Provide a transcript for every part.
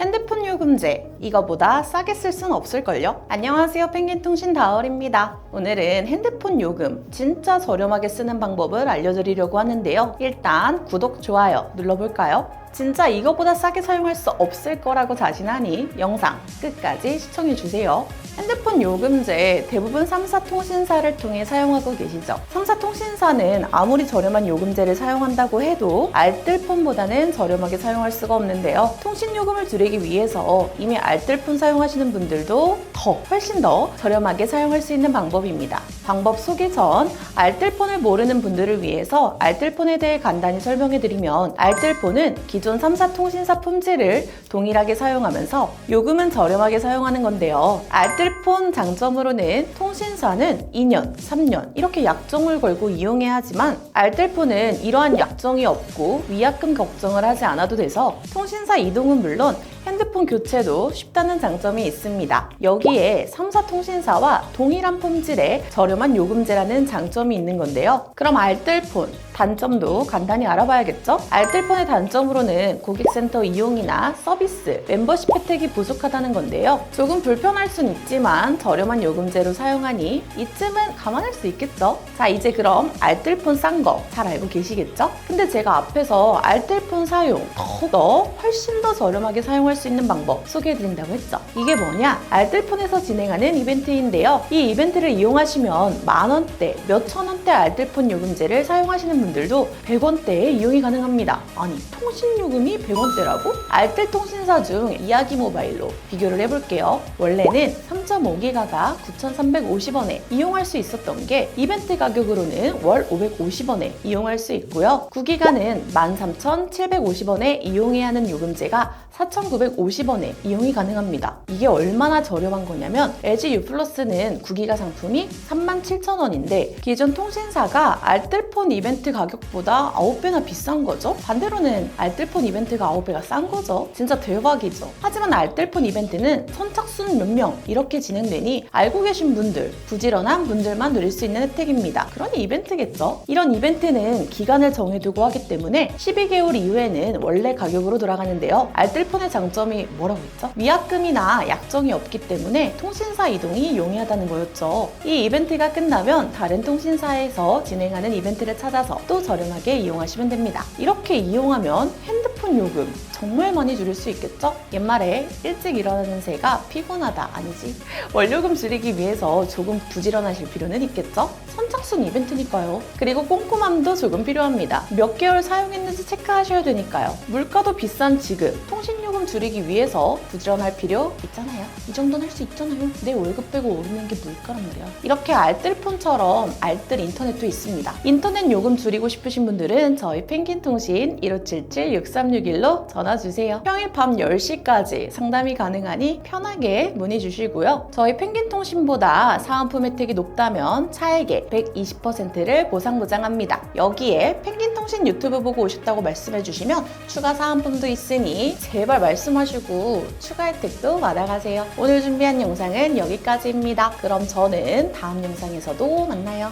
핸드폰 요금제 이거보다 싸게 쓸 순 없을걸요? 안녕하세요 펭귄통신 다얼입니다 오늘은 핸드폰 요금 진짜 저렴하게 쓰는 방법을 알려드리려고 하는데요 일단 구독, 좋아요 눌러볼까요? 진짜 이거보다 싸게 사용할 수 없을 거라고 자신하니 영상 끝까지 시청해주세요 핸드폰 요금제 대부분 3사 통신사를 통해 사용하고 계시죠. 3사 통신사는 아무리 저렴한 요금제를 사용한다고 해도 알뜰폰보다는 저렴하게 사용할 수가 없는데요. 통신 요금을 줄이기 위해서 이미 알뜰폰 사용하시는 분들도 더 훨씬 더 저렴하게 사용할 수 있는 방법입니다. 방법 소개 전 알뜰폰을 모르는 분들을 위해서 알뜰폰에 대해 간단히 설명해 드리면 알뜰폰은 기존 3사 통신사 품질을 동일하게 사용하면서 요금은 저렴하게 사용하는 건데요. 알뜰폰 장점으로는 통신사는 2년, 3년 이렇게 약정을 걸고 이용해야 하지만 알뜰폰은 이러한 약정이 없고 위약금 걱정을 하지 않아도 돼서 통신사 이동은 물론 핸드폰 교체도 쉽다는 장점이 있습니다. 여기에 3사 통신사와 동일한 품질의 저렴한 요금제라는 장점이 있는 건데요. 그럼 알뜰폰 단점도 간단히 알아봐야겠죠? 알뜰폰의 단점으로는 고객센터 이용이나 서비스, 멤버십 혜택이 부족하다는 건데요. 조금 불편할 순 있지만 저렴한 요금제로 사용하니 이쯤은 감안할 수 있겠죠? 자, 이제 그럼 알뜰폰 싼 거 잘 알고 계시겠죠? 근데 제가 앞에서 알뜰폰 사용 더 훨씬 더 저렴하게 사용할 수 있는 방법 소개해드린다고 했죠. 이게 뭐냐? 알뜰폰에서 진행하는 이벤트인데요. 이 이벤트를 이용하시면 만 원대, 몇천 원대 알뜰폰 요금제를 사용하시는 분들도 100원대에 이용이 가능합니다. 아니, 통신 요금이 100원대라고? 알뜰 통신사 중 이야기 모바일로 비교를 해볼게요. 원래는 3.5기가가 9,350원에 이용할 수 있었던 게 이벤트 가격으로는 월 550원에 이용할 수 있고요. 9기가는 13,750원에 이용해야 하는 요금제가 4,950원에 이용이 가능합니다. 이게 얼마나 저렴한 거냐면 LG U 플러스는 9기가 상품이 37,000원인데 기존 통신사가 알뜰폰 이벤트 가격보다 9배나 비싼 거죠. 반대로는 알뜰 폰 이벤트가 9배가 싼 거죠. 진짜 대박이죠. 하지만 알뜰폰 이벤트는 선착순 몇 명 이렇게 진행되니 알고 계신 분들, 부지런한 분들만 누릴 수 있는 혜택입니다. 그러니 이벤트겠죠. 이런 이벤트는 기간을 정해두고 하기 때문에 12개월 이후에는 원래 가격으로 돌아가는데요. 알뜰폰의 장점이 뭐라고 했죠? 위약금이나 약정이 없기 때문에 통신사 이동이 용이하다는 거였죠. 이 이벤트가 끝나면 다른 통신사에서 진행하는 이벤트를 찾아서 또 저렴하게 이용하시면 됩니다. 이렇게 이용하면 핸 드폰 요금 정말 많이 줄일 수 있겠죠? 옛말에 일찍 일어나는 새가 피곤하다 아니지? 월요금 줄이기 위해서 조금 부지런하실 필요는 있겠죠? 선착순 이벤트니까요. 그리고 꼼꼼함도 조금 필요합니다. 몇 개월 사용했는지 체크하셔야 되니까요. 물가도 비싼 지금 통신 요금 줄이기 위해서 부지런할 필요 있잖아요. 이 정도는 할 수 있잖아요. 내 월급 빼고 오르는 게 물가란 말이야. 이렇게 알뜰폰처럼 알뜰 인터넷도 있습니다. 인터넷 요금 줄이고 싶으신 분들은 저희 펭귄통신 1577-6361로 전화 주세요. 평일 밤 10시까지 상담이 가능하니 편하게 문의 주시고요. 저희 펭귄통신보다 사은품 혜택이 높다면 차액의 120%를 보상 보장합니다. 여기에 펭귄 통신 유튜브 보고 오셨다고 말씀해 주시면 추가 사은품도 있으니 제발 말씀하시고 추가 혜택도 받아가세요. 오늘 준비한 영상은 여기까지입니다. 그럼 저는 다음 영상에서도 만나요.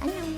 안녕.